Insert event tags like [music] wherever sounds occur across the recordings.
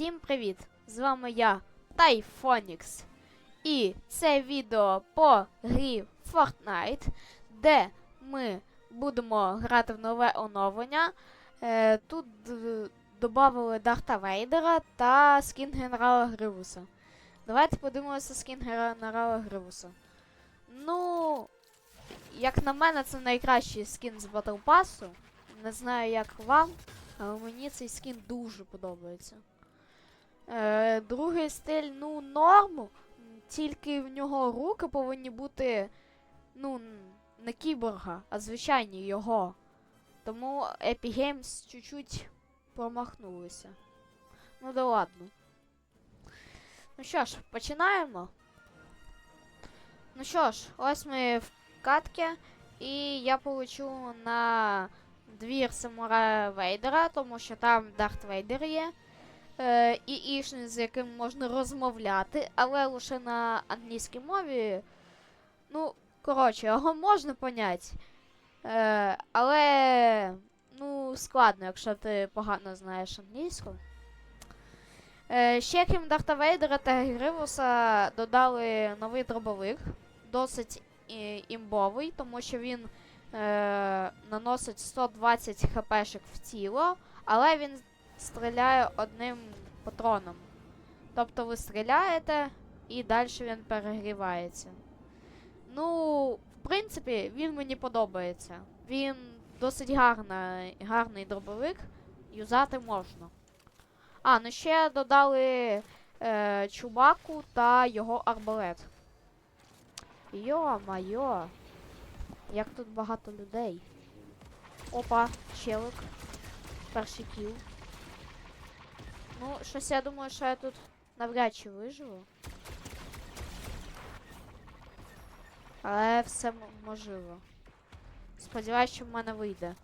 Всім привіт! З вами я, Тайфонікс. І це відео по грі Fortnite, де ми будемо грати в нове оновлення. Е, тут додали Дарта Вейдера та скін генерала Гривуса. Давайте подивимося скін генерала Гривуса. Ну, як на мене, це найкращий скін з Battle Pass. Не знаю, як вам, але мені цей скін дуже подобається. Е, другий стиль, ну, норм. Тільки в нього руки повинні бути, ну, не кіборга, а звичайні його. Тому Epic Games чуть-чуть промахнулися. Ну да ладно. Ну що ж, починаємо. Ну що ж, ось ми в катці, і я получу на двір самурая Вейдера, тому що там Дарт Вейдер є. Е, і Ішн, з яким можна розмовляти, але лише на англійській мові. Ну, коротше, його можна поняти. Е, але ну, складно, якщо ти погано знаєш англійську. Е, ще крім Дарта Вейдера та Гривуса додали новий дробовик. Досить і, імбовий, тому що він е, наносить 120 хпшек в тіло, але він стріляє одним патроном. Тобто ви стріляєте і далі він перегрівається. Ну, в принципі, він мені подобається. Він досить гарна, гарний дробовик, юзати можна. А, ну ще додали е, Чубаку та його арбалет. Йо-майо. Як тут багато людей. Опа, челик. Перший кіл. Ну, щось я думаю, що я тут навряд чи виживу. Але все можливо. Сподіваюсь, що в мене вийде.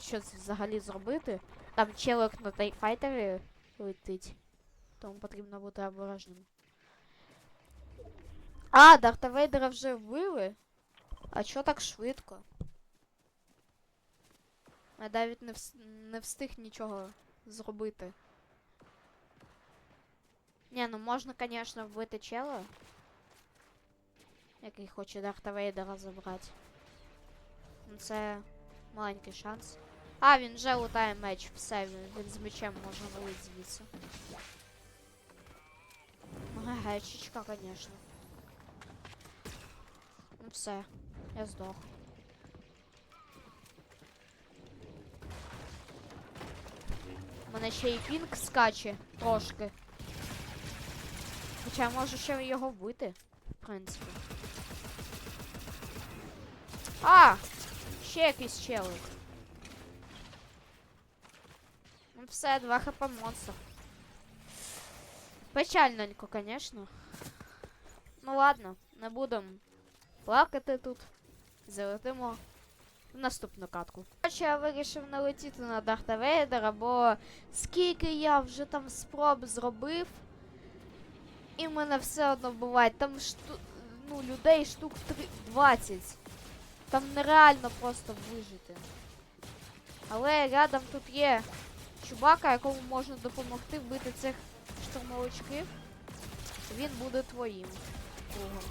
Щось взагалі зробити. Там челик на тайфайтері летить. Тому потрібно бути обережним. А, Дарта Вейдера вже вбили? А чо так швидко? Я навіть не, вс- не встиг нічого зробити. Ні, ну можна, звісно, вбити чела. Який хоче Дарта Вейдера забрати. Ну це маленький шанс. А, він вже лутає меч, все, він, він з мечем може валити звідси. Ну, гечечка, звісно. Ну все, я здох. У мене ще і пінк скаче трошки. Хоча я можу ще його вбити, в принципі. А! Ще якийсь челик. Ну все, 2 хп монстр. Печальненько, конечно. Ну ладно, не будемо плакати тут. Залетимо в наступну катку. Короче, я вирішив не летіти на Дарта Вейдера, бо скільки я вже там спроб зробив, і мене все одно буває. Там шту... ну, людей штук 20. Там нереально просто вижити. Але рядом тут є чубака, якому можна допомогти вбити цих штурмовичків. Він буде твоїм другом.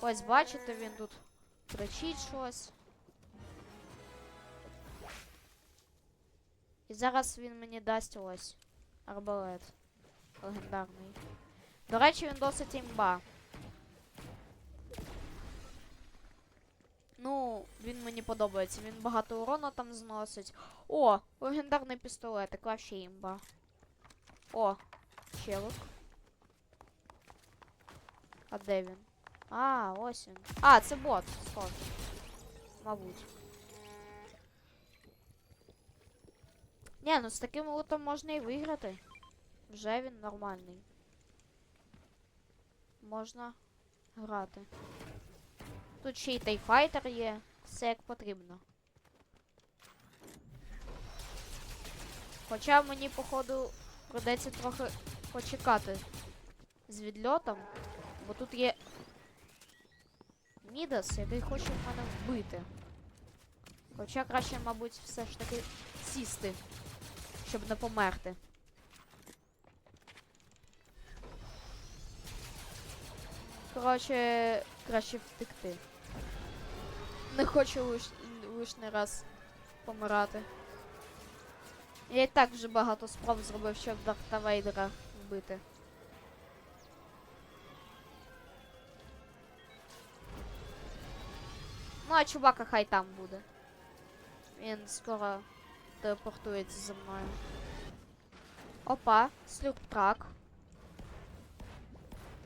Ось бачите, він тут кричить щось. І зараз він мені дасть ось арбалет. Легендарний. До речі, він досить імба. Ну, він мені подобається. Він багато урону там зносить. О, легендарний пістолет, вообще імба. О, челик. А де він? А, ось він. А, це бот, схоже. Мабуть. Ні, ну з таким лутом можна і виграти. Вже він нормальний. Можна грати. Тут ще й тайфайтер є. Все як потрібно. Хоча мені, походу, придеться трохи почекати з відльотом, бо тут є Мідас, який хоче мене вбити. Хоча краще, мабуть, все ж таки сісти, щоб не померти. Коротше, краще втекти. Не хочу лиш, лишний раз помирати. Я і так вже багато спроб зробив, щоб Дарта Вейдера вбити. Ну, а чубака хай там буде. Він скоро телепортується за мною. Опа, слюртрак.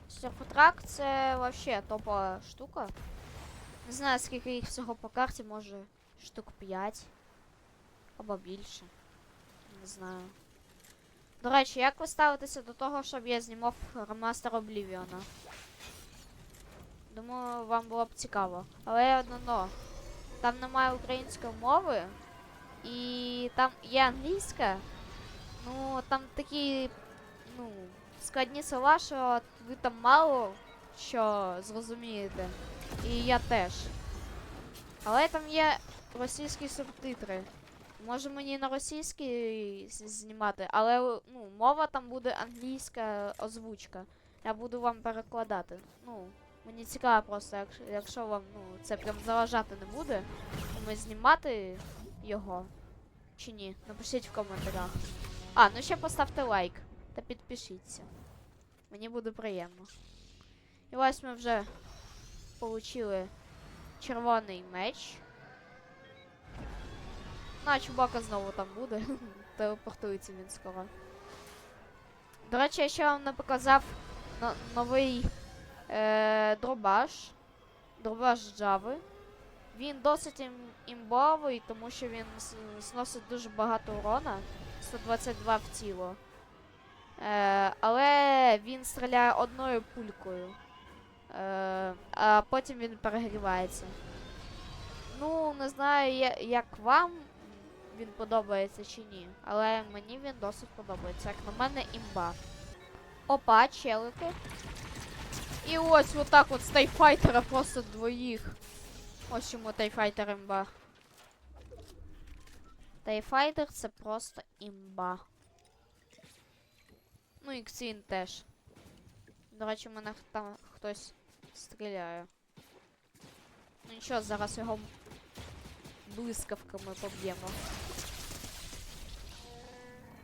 Слюртрак це вообще топова штука. Не знаю, скільки їх всього по карті, може штук 5. Або більше. Не знаю. До речі, як ви ставитеся до того, щоб я знімав ремастер Облівіона? Думаю, вам було б цікаво. Але одно но. Там немає української мови. І там є англійська. Ну, там такі, ну, складні слова, що ви там мало що зрозумієте. І я теж. Але там є російські субтитри. Може мені на російській знімати, але ну, мова там буде англійська озвучка. Я буду вам перекладати. Ну, мені цікаво просто, якщо, якщо вам ну, це прям заважати не буде, ми знімати його чи ні. Напишіть в коментарях. А, ну ще поставте лайк та підпишіться. Мені буде приємно. І ось ми вже получили червоний меч. Ну, а чубака знову там буде. [laughs] Телепортується він скоро. До речі, я ще вам не показав но- новий е- дробаш. Дробаш Джави. Він досить ім- імбовий, тому що він сносить дуже багато урона. 122 в тіло. Е, але він стріляє одною пулькою. Е, а потім він перегрівається. Ну, не знаю, як вам він подобається чи ні. Але мені він досить подобається. Як на мене імба. Опа, челики. І ось отак от з тайфайтера просто двоїх. Ось чому тайфайтер імба. Тайфайтер це просто імба. Ну і Ксін теж. До речі, мене х- там хтось стріляє. Ну нічого, зараз його блискавками поб'ємо.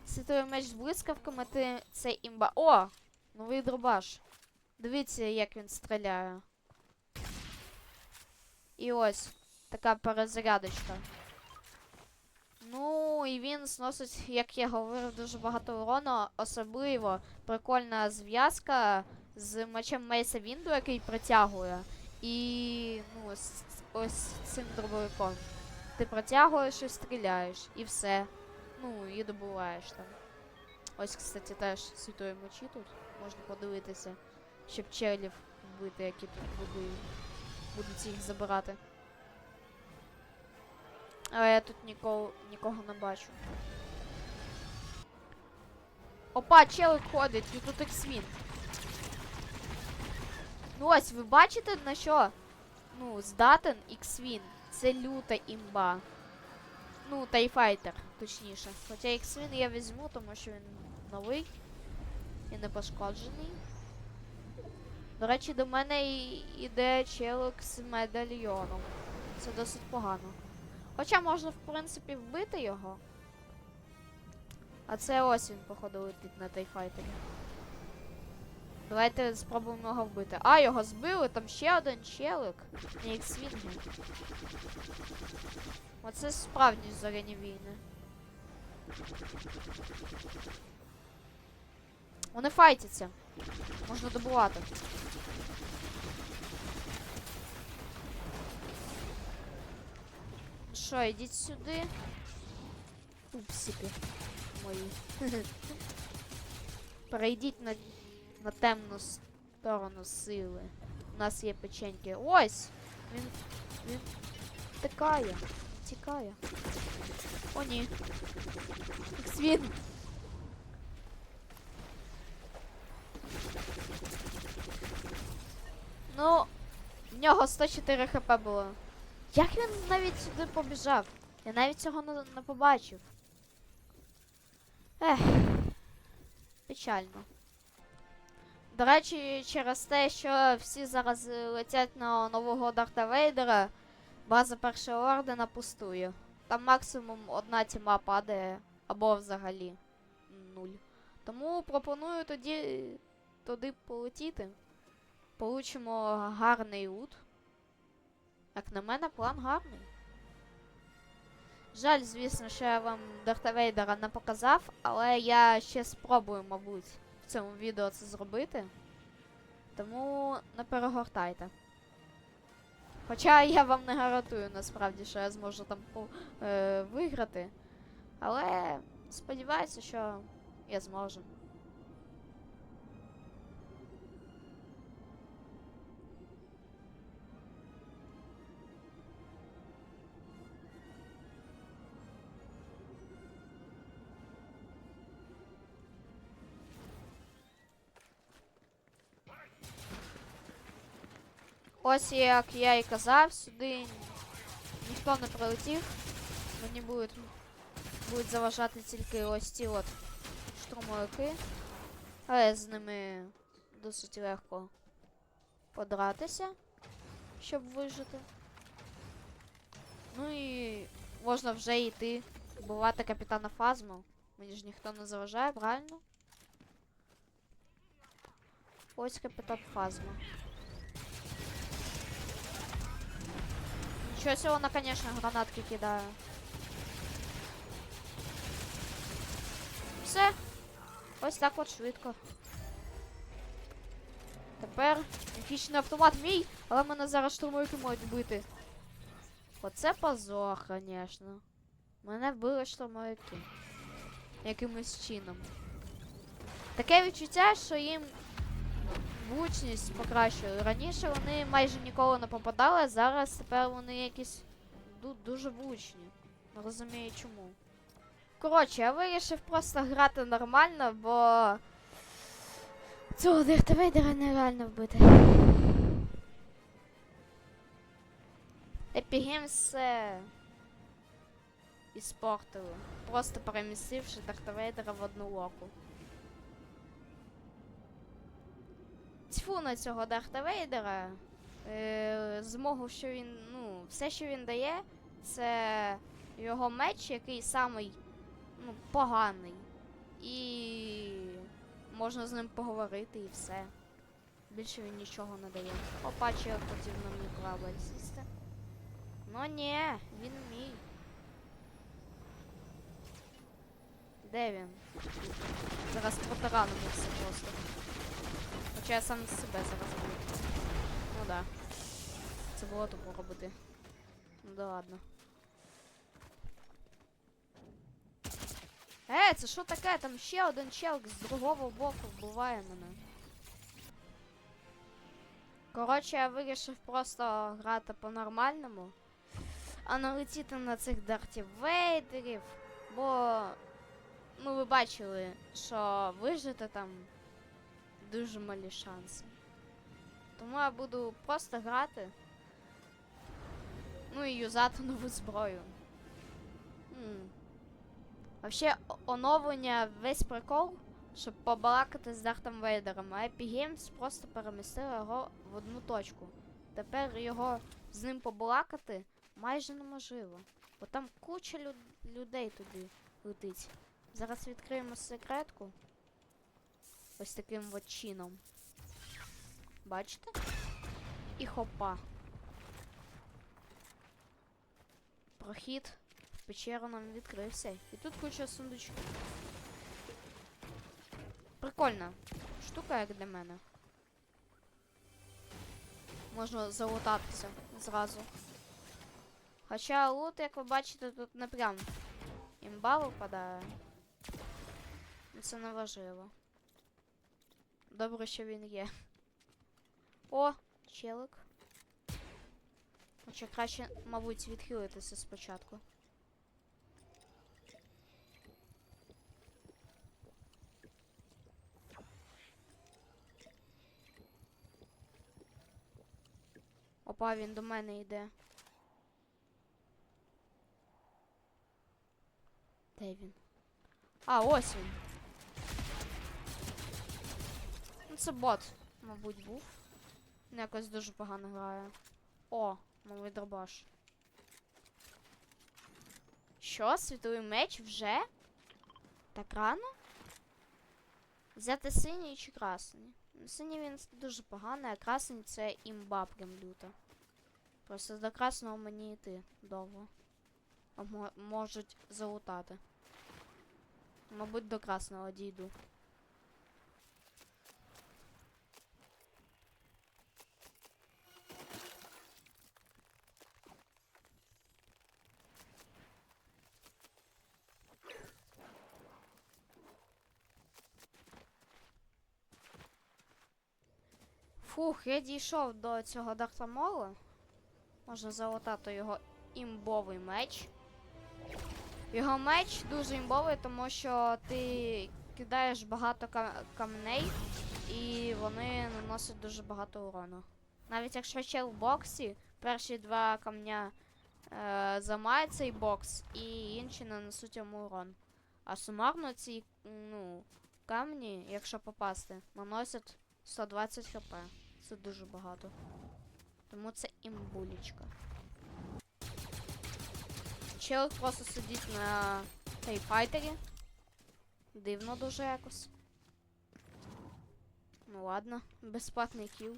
Світовий меч з блискавками ти це імба. О! Новий дробаш. Дивіться, як він стріляє. І ось така перезарядочка. Ну, і він зносить, як я говорив, дуже багато урону. Особливо прикольна зв'язка з мечем Мейса Вінду, який притягує. І ну, ось, ось цим дробовиком. Ти протягуєш і стріляєш, і все. Ну, і добуваєш там. Ось, кстати, теж світові мечі тут. Можна подивитися, щоб челів вбити, які тут будуть їх забирати. Але я тут нікого, нікого не бачу. Опа, челик ходить, і тут ексвін. Ну ось, ви бачите на що? Ну, здатен X-Win. Це люта імба. Ну, тайфайтер, точніше. Хоча X-Win я візьму, тому що він новий і не пошкоджений. До речі, до мене іде челик з медальйоном. Це досить погано. Хоча можна, в принципі, вбити його. А це ось він, походу, летить на тайфайтері. Давайте спробуємо його вбити. А, його збили, там ще один челик. Не іксвінги. Оце справді зоряні війни. Вони файтяться. Можна добувати. Що, ідіть сюди. Пупсики мої. [laughs] Перейдіть на, на темну сторону сили. У нас є печеньки. Ось! Він. Він тикає. Тікає. О, ні. Іксвін. Ну, в нього 104 хп було. Як він навіть сюди побіжав? Я навіть цього не, не побачив. Ех. Печально. До речі, через те, що всі зараз е, летять на нового Дарта Вейдера, база першого ордена пустує. Там максимум одна тіма падає, або взагалі нуль. Тому пропоную тоді туди полетіти. Получимо гарний лут. Як на мене, план гарний. Жаль, звісно, що я вам Дарта Вейдера не показав, але я ще спробую, мабуть, в цьому відео це зробити. Тому не перегортайте. Хоча я вам не гарантую насправді, що я зможу там е, виграти. Але сподіваюся, що я зможу. Ось як я і казав, сюди ніхто не прилетів. Мені будуть, будуть заважати тільки ось ці от штурмовики. Але з ними досить легко подратися, щоб вижити. Ну і можна вже йти вбивати капітана Фазму. Мені ж ніхто не заважає, правильно? Ось капітан Фазма. Ничего себе, она, конечно, гранатки кидає. Все. Ось так от швидко. Тепер міфічний автомат мій, але мене зараз штурмовики можуть бити. Оце позор, звісно. Мене вбили штурмовики. Якимось чином. Таке відчуття, що їм влучність покращили. Раніше вони майже ніколи не попадали, а зараз тепер вони якісь дуже влучні. Не розумію чому. Коротше, я вирішив просто грати нормально, бо цього диртовейдера нереально вбити. Епігейм все іспортили. Просто перемістивши Дартовейдера в одну локу. Тьфу на цього Дарта Вейдера. Е, змогу, що він. Ну, все, що він дає, це його меч, який самий ну, поганий. І можна з ним поговорити і все. Більше він нічого не дає. Опа, чи я хотів на мій корабель сісти. Ну ні, він мій. Де він? Зараз протаранимо все просто. Хоча я сам себе зараз буду. Ну да. Це було тупо робити. Ну да ладно. Е, це що таке? Там ще один чел з другого боку вбиває мене. Коротше, я вирішив просто грати по-нормальному, а не летіти на цих дартів вейдерів, бо ну ви бачили, що вижити там дуже малі шанси. Тому я буду просто грати. Ну і юзати нову зброю. Вообще, оновлення весь прикол, щоб побалакати з Дартом Вейдером, а Epic Games просто перемістили його в одну точку. Тепер його з ним побалакати майже неможливо. Бо там куча люд- людей туди летить. Зараз відкриємо секретку. Ось таким от чином. Бачите? І хопа. Прохід в печеру нам відкрився. І тут куча сундучків. Прикольна штука, як для мене. Можна залутатися зразу. Хоча лут, як ви бачите, тут не прям імба випадає. Це не важливо. Добре, що він є. О, челик. Хоча краще, мабуть, відхилитися спочатку. Опа, він до мене йде. Де він? А, ось він. Ну, це бот, мабуть, був. Він якось дуже погано грає. О, новий дробаш. Що, світовий меч вже? Так рано? Взяти синій чи красний? Ну, Синій він дуже поганий, а красний це імба прям люта. Просто до красного мені йти довго. А можуть залутати. Мабуть, до красного дійду. Фух, я дійшов до цього Дартамолу. Можна залутати його імбовий меч. Його меч дуже імбовий, тому що ти кидаєш багато ка- камней, і вони наносять дуже багато урону. Навіть якщо ще в боксі, перші два камня е, замає цей бокс, і інші нанесуть йому урон. А сумарно ці ну, камні, якщо попасти, наносять 120 хп. Це дуже багато. Тому це імбулічка. Чел просто сидить на тайфайтері. Дивно дуже якось. Ну ладно, безплатний кіл.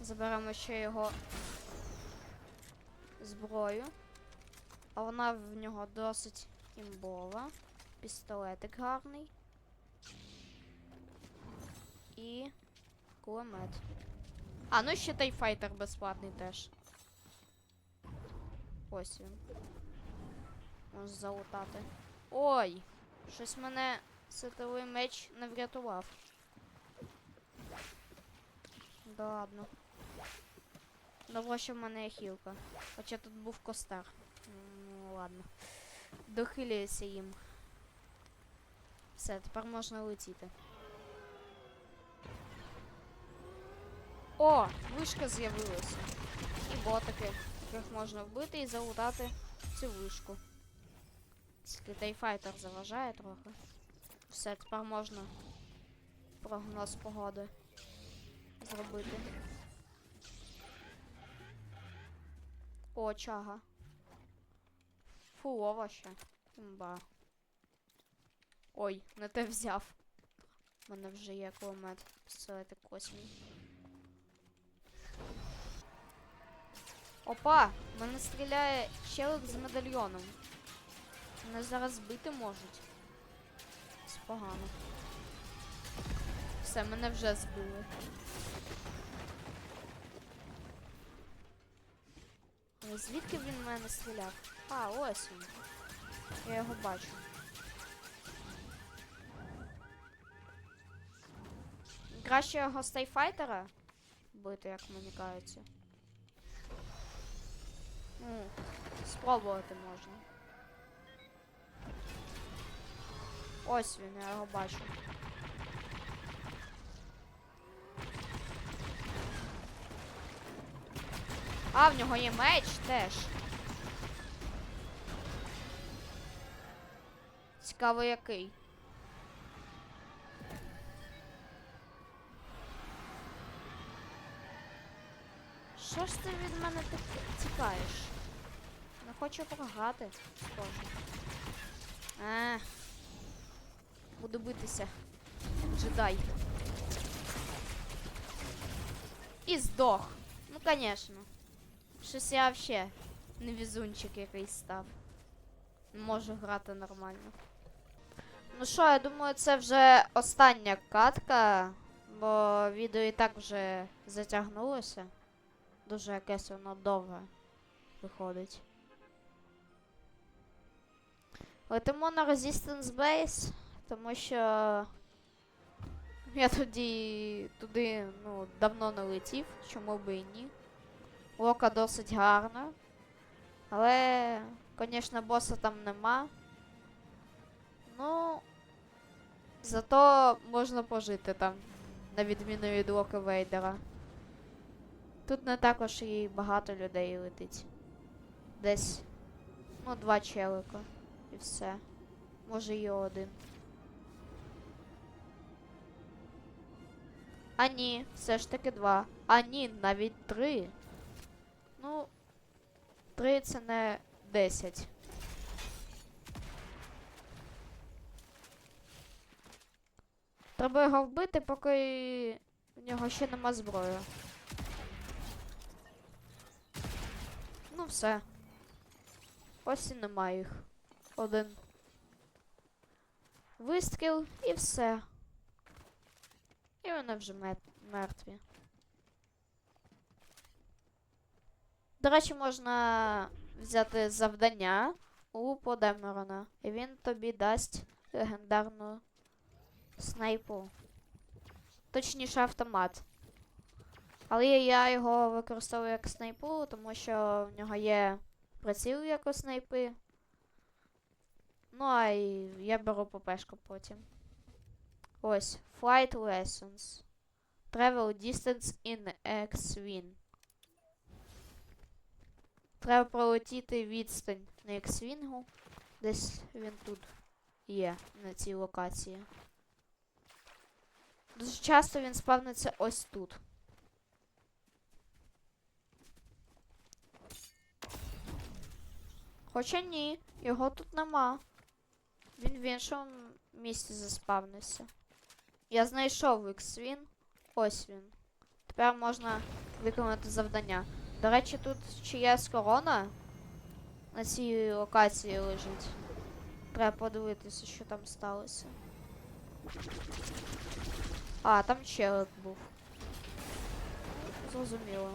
Заберемо ще його зброю. А вона в нього досить імбова. Пістолетик гарний. І кулемет. А, ну ще тайфайтер безплатний теж. Ось він. Можна залутати. Ой! Щось мене сетовий меч не врятував. Да ладно. Добре, що в мене є хілка. Хоча тут був костар. Ну ладно. Дохилююся їм. Все, тепер можна летіти. О, вишка з'явилася. І ботики, яких можна вбити і залутати цю вишку. Тільки тайфайтер заважає трохи. Все, тепер можна прогноз погоди зробити. О, чага. Фулова ще. Імба. Ой, не те взяв. У мене вже є кулемет. Пістолетик космій. Опа! Мене стріляє челик з медальйоном. Мене зараз збити можуть. Це погано. Все, мене вже збили. Звідки він в мене стріляв? А, ось він. Я його бачу. Краще його з тайфайтера бити, як мені кажеться. Ну, спробувати можна. Ось він, я його бачу. А, в нього є меч теж. Цікаво який. Що ж ти від мене так тікаєш? Хочу програти, схоже. А, буду битися. Джедай. І здох. Ну, конечно. Щось я вообще не везунчик якийсь став. Не можу грати нормально. Ну що, я думаю, це вже остання катка, бо відео і так вже затягнулося. Дуже якесь воно довге виходить. Летимо на Resistance Base, тому що я тоді туди ну, давно не летів, чому би і ні. Лока досить гарна. Але, звісно, боса там нема. Ну, зато можна пожити там, на відміну від Лока Вейдера. Тут не також і багато людей летить. Десь, ну, два челика. І все. Може і один. А ні, все ж таки два. А ні, навіть три. Ну, три це не десять. Треба його вбити, поки в нього ще нема зброї. Ну все. Ось і немає їх. Один. Вистріл і все. І вони вже мертві. До речі, можна взяти завдання у Подемерона. І він тобі дасть легендарну снайпу. Точніше автомат. Але я його використовую як снайпу, тому що в нього є приціл як у снайпи. Ну, а я беру ППшку потім. Ось. Flight lessons. Travel distance in X-Wing. Треба пролетіти відстань на X-Wing. Десь він тут є, на цій локації. Дуже часто він спавниться ось тут. Хоча ні, його тут нема. Він в іншому місці заспавнився. Я знайшов X-Win. Ось він. Тепер можна виконати завдання. До речі, тут чиясь корона на цій локації лежить. Треба подивитися, що там сталося. А, там челик був. Зрозуміло.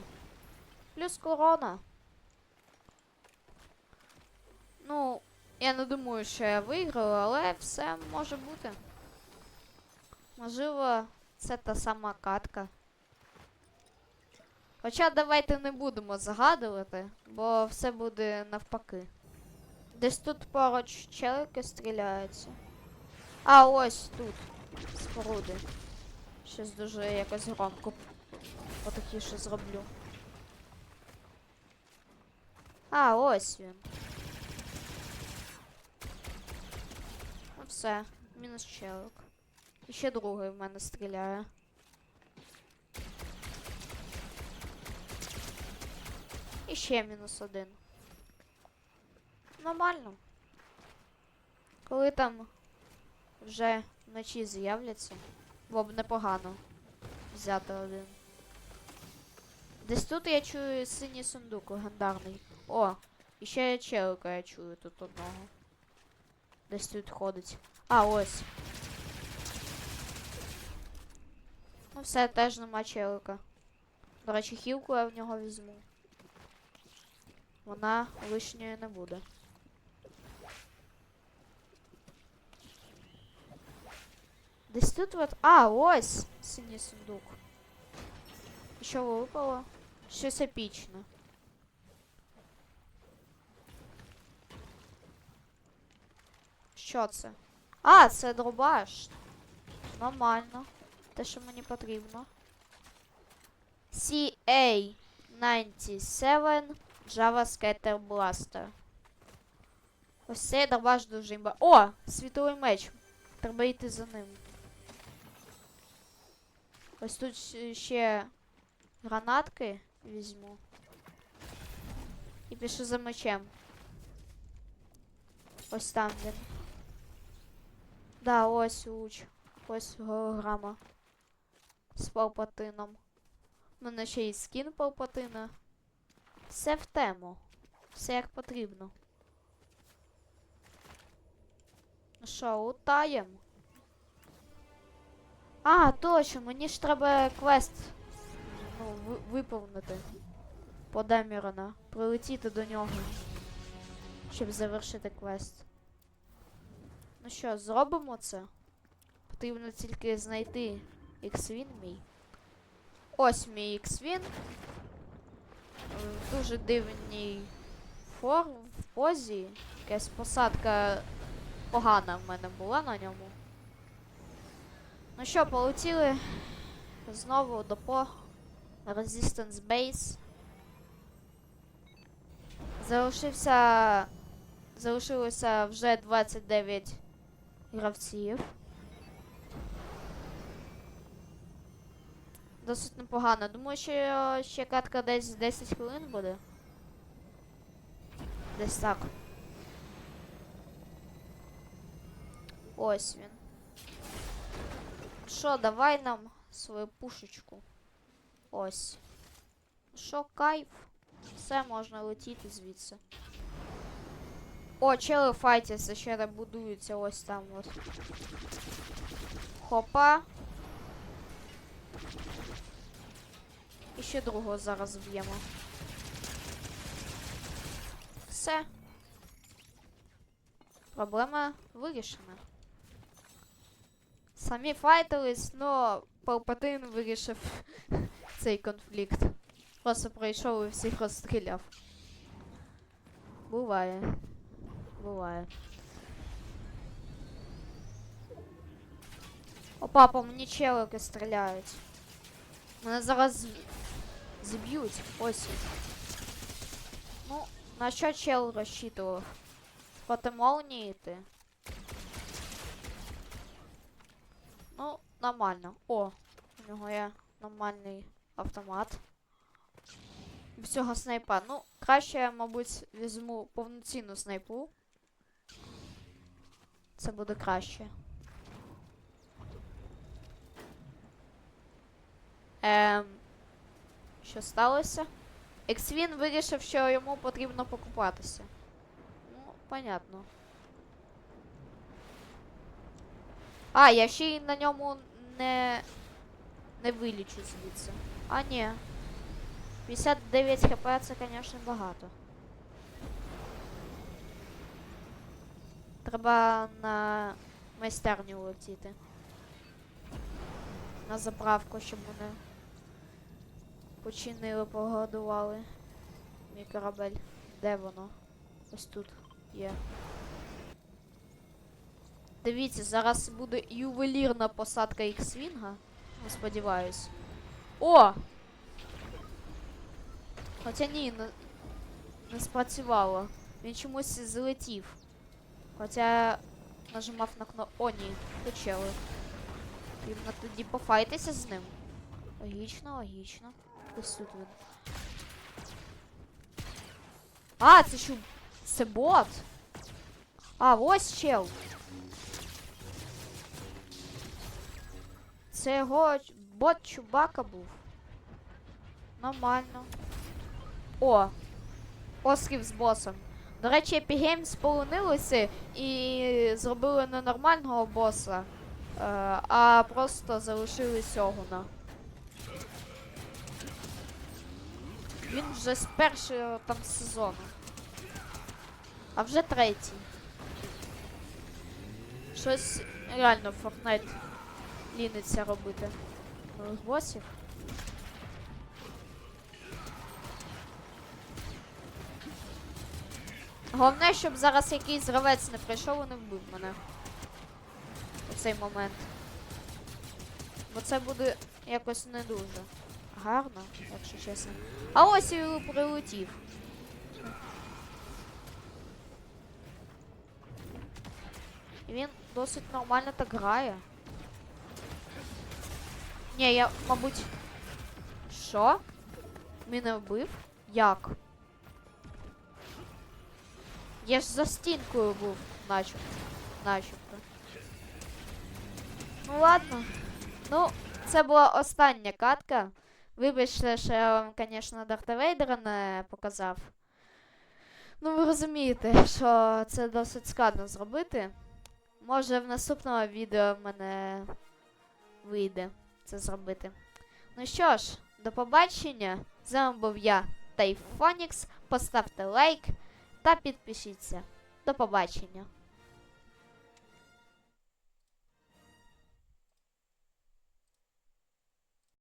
Плюс корона. Ну, я не думаю, що я виграю, але все може бути. Можливо, це та сама катка. Хоча давайте не будемо загадувати, бо все буде навпаки. Десь тут поруч челики стріляються. А, ось тут. Споруди. Щось дуже якось громко. Потихіше зроблю. А, ось він. Все, мінус челик. І ще другий в мене стріляє. І ще мінус один. Нормально. Коли там вже вночі з'являться, було б непогано взяти один. Десь тут я чую синій сундук легендарний. О, і ще челика я чую тут одного. Десь тут ходить. А, ось. Ну все, теж нема челика. До речі, хілку я в нього візьму. Вона лишньою не буде. Десь тут от. А, ось синій сундук. І Що випало? Щось епічне. Що це? А, це дробаш. Нормально. Те, що мені потрібно. CA97 Java Scatter Blaster. Ось цей дробаш дуже імба. О! Світовий меч. Треба йти за ним. Ось тут ще гранатки візьму. І пішу за мечем. Ось там він. Да, ось луч. Ось голограма. З палпатином. У мене ще й скін палпатина. Все в тему. Все як потрібно. Ну що, лутаєм? А, точно, мені ж треба квест ну, ви- виповнити. По Демірона. Прилетіти до нього. Щоб завершити квест. Ну що, зробимо це? Потрібно тільки знайти X-Win мій. Ось мій X-Win. Е, дуже дивній форм, в позі. Якась посадка погана в мене була на ньому. Ну що, полетіли знову до по Resistance Base. Залишився. Залишилося вже 29 гравців. Досить непогано. Думаю, що ще катка десь 10 хвилин буде. Десь так. Ось він. Що, давай нам свою пушечку. Ось. Що, кайф? Все можна летіти звідси. О, чели файтяться, ще не будуються ось там от. Хопа. І ще другого зараз вб'ємо. Все. Проблема вирішена. Самі файтились, но Палпатин вирішив [laughs] цей конфлікт. Просто прийшов і всіх розстріляв. Буває. Буває. Опа, по мені челики стріляють. Мене зараз з- зіб'ють. Ось. Ну, на що чел розчитував? Проти молнії йти? Ну, нормально. О, у нього є нормальний автомат. Всього снайпа. Ну, краще я, мабуть, візьму повноцінну снайпу. Це буде краще. Ем, що сталося? Ексвін вирішив, що йому потрібно покупатися. Ну, понятно. А, я ще й на ньому не. не вилічу звідси. А, ні. 59 хп це, звісно, багато. Треба на майстерню летіти. На заправку, щоб вони починили, погодували. Мій корабель. Де воно? Ось тут є. Дивіться, зараз буде ювелірна посадка Іксвінга. Ну, Сподіваюсь. О! Хоча ні, не, не спрацювало. Він чомусь злетів. Хоча нажимав на кнопку. О, ні, почали. Потрібно тоді пофайтися з ним. Логічно, логічно. Ось тут він. А, це що? Це бот? А, ось чел. Це його бот Чубака був. Нормально. О! Острів з босом. До речі, Epic Games сполонилися і зробили не нормального боса, е, а просто залишили Сьогуна. Він вже з першого там сезону. А вже третій. Щось реально Fortnite ліниться робити. Нових босів. Головне, щоб зараз якийсь гравець не прийшов і не вбив мене. У цей момент. Бо це буде якось не дуже гарно, якщо чесно. А ось і прилетів. Він досить нормально так грає. Ні, я, мабуть. Що? Мене вбив? Як? Я ж за стінкою був, начебто. Начебто. Ну ладно. Ну, це була остання катка. Вибачте, що я вам, звісно, Дарта Вейдера не показав. Ну, ви розумієте, що це досить складно зробити. Може в наступному відео в мене вийде це зробити. Ну що ж, до побачення. З вами був я, Тайфонікс. Поставте лайк та підпишіться. До побачення.